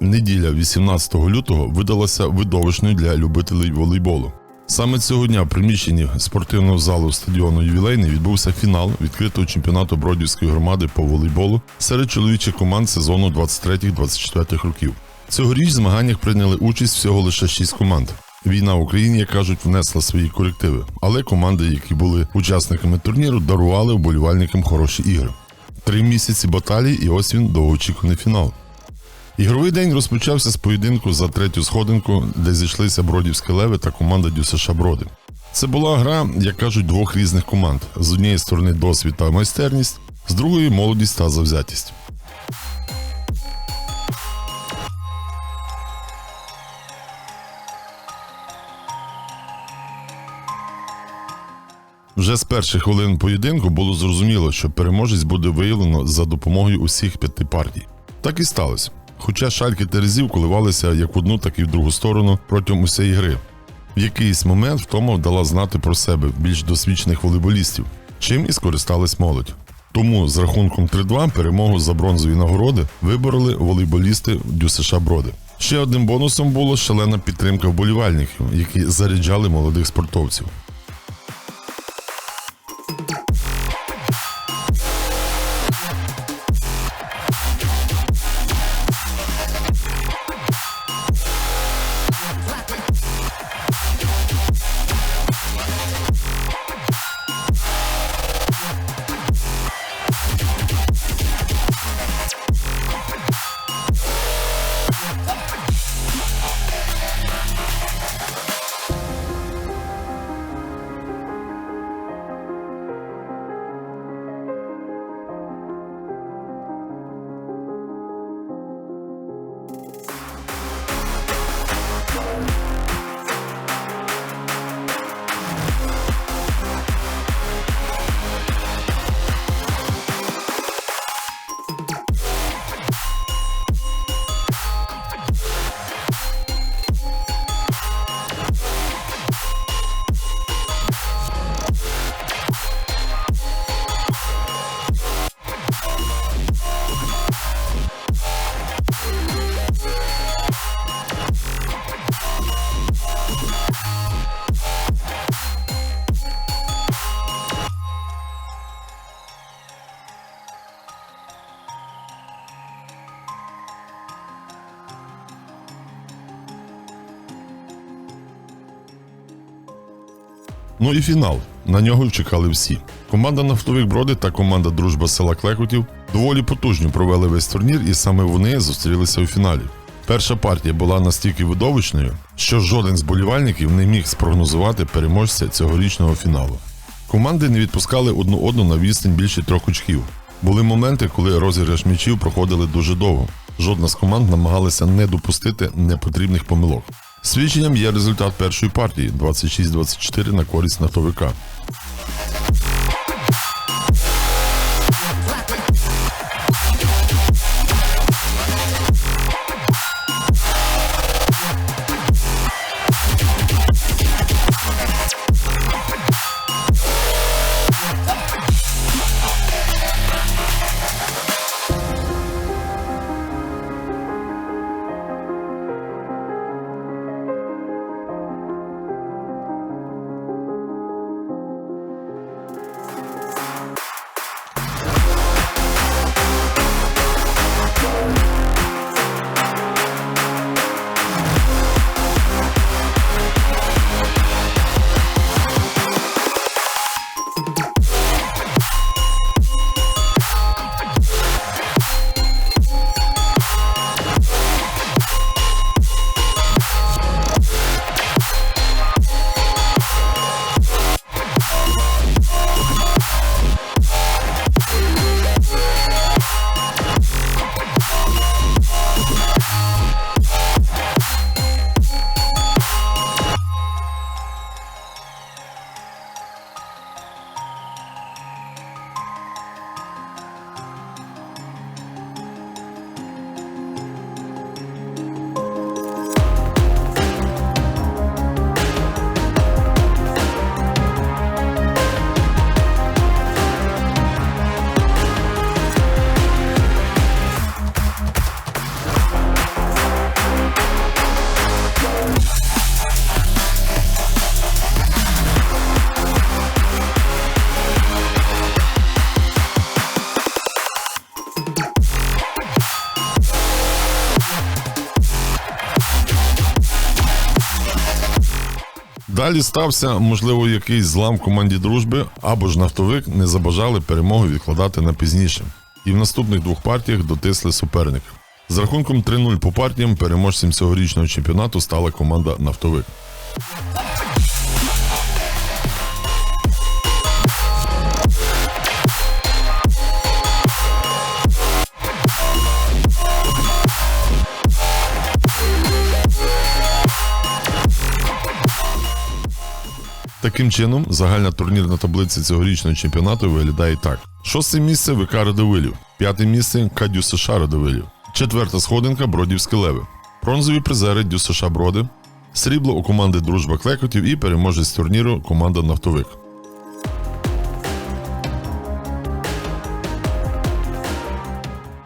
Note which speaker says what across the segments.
Speaker 1: Неділя 18 лютого видалася видовищною для любителів волейболу. Саме цього дня в приміщенні спортивного залу стадіону Ювілейний відбувся фінал відкритого чемпіонату Бродівської громади по волейболу серед чоловічих команд сезону 23-24 років. Цьогоріч в змаганнях прийняли участь всього лише 6 команд. Війна в Україні, як кажуть, внесла свої корективи, але команди, які були учасниками турніру, дарували вболівальникам хороші ігри. Три місяці баталій і ось він довгоочікуваний фінал. Ігровий день розпочався з поєдинку за третю сходинку, де зійшлися Бродівські леви та команда ДЮСШ Броди. Це була гра, як кажуть, двох різних команд: з однієї сторони досвід та майстерність, з другої молодість та завзятість. Вже з перших хвилин поєдинку було зрозуміло, що переможець буде виявлено за допомогою усіх п'яти партій. Так і сталося. Хоча шальки Терезів коливалися як в одну, так і в другу сторону протягом усієї гри. В якийсь момент втома дала знати про себе більш досвідчених волейболістів, чим і скористалась молодь. Тому з рахунком 3-2 перемогу за бронзові нагороди вибороли волейболісти ДЮСШ Броди. Ще одним бонусом була шалена підтримка вболівальників, які заряджали молодих спортовців. Ну і фінал. На нього чекали всі. Команда нафтових броди та команда Дружба села Клекотів доволі потужно провели весь турнір, і саме вони зустрілися у фіналі. Перша партія була настільки видовищною, що жоден з болівальників не міг спрогнозувати переможця цьогорічного фіналу. Команди не відпускали одну одну на відстань більше трьох очків. Були моменти, коли розіграш м'ячів проходили дуже довго. Жодна з команд намагалася не допустити непотрібних помилок. Свідченням є результат першої партії 26-24 на користь нафтовика. Далі стався, можливо, якийсь злам в команді дружби, або ж нафтовик не забажали перемогу відкладати на пізніше. І в наступних двох партіях дотисли суперника. З рахунком 3-0 по партіям переможцем цьогорічного чемпіонату стала команда Нафтовик. Таким чином, загальна турнірна таблиця цьогорічного чемпіонату виглядає так: шосте місце ВК Радовилів, п'яте місце Кадю США Радовилів, четверта сходинка Бродівське Леви, бронзові призери Дю США Броди, срібло у команди Дружба Клекотів і переможець турніру команда Нафтовик.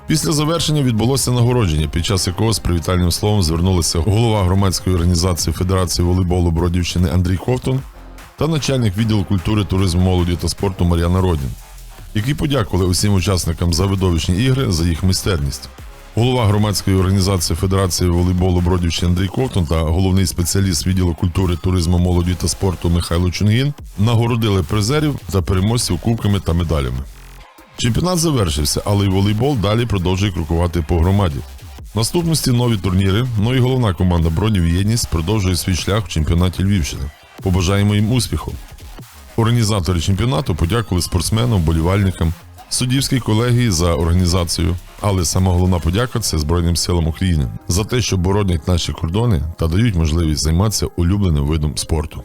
Speaker 1: Після завершення відбулося нагородження, під час якого з привітальним словом звернулися голова громадської організації Федерації волейболу Бродівщини Андрій Ковтун та начальник відділу культури, туризму, молоді та спорту Мар'яна Родін, які подякували усім учасникам за видовищні ігри за їх майстерність. Голова громадської організації Федерації волейболу Бродівщини Андрій Ковтун та головний спеціаліст відділу культури, туризму, молоді та спорту Михайло Чунгін нагородили призерів та переможців кубками та медалями. Чемпіонат завершився, але й волейбол далі продовжує крокувати по громаді. Наступності нові турніри, ну і головна команда Бродів Єдність продовжує свій шлях в чемпіонаті Львівщини. Побажаємо їм успіху. Організатори чемпіонату подякували спортсменам, болівальникам, суддівській колегії за організацію. Але сама головна подяка це Збройним силам України за те, що боронять наші кордони та дають можливість займатися улюбленим видом спорту.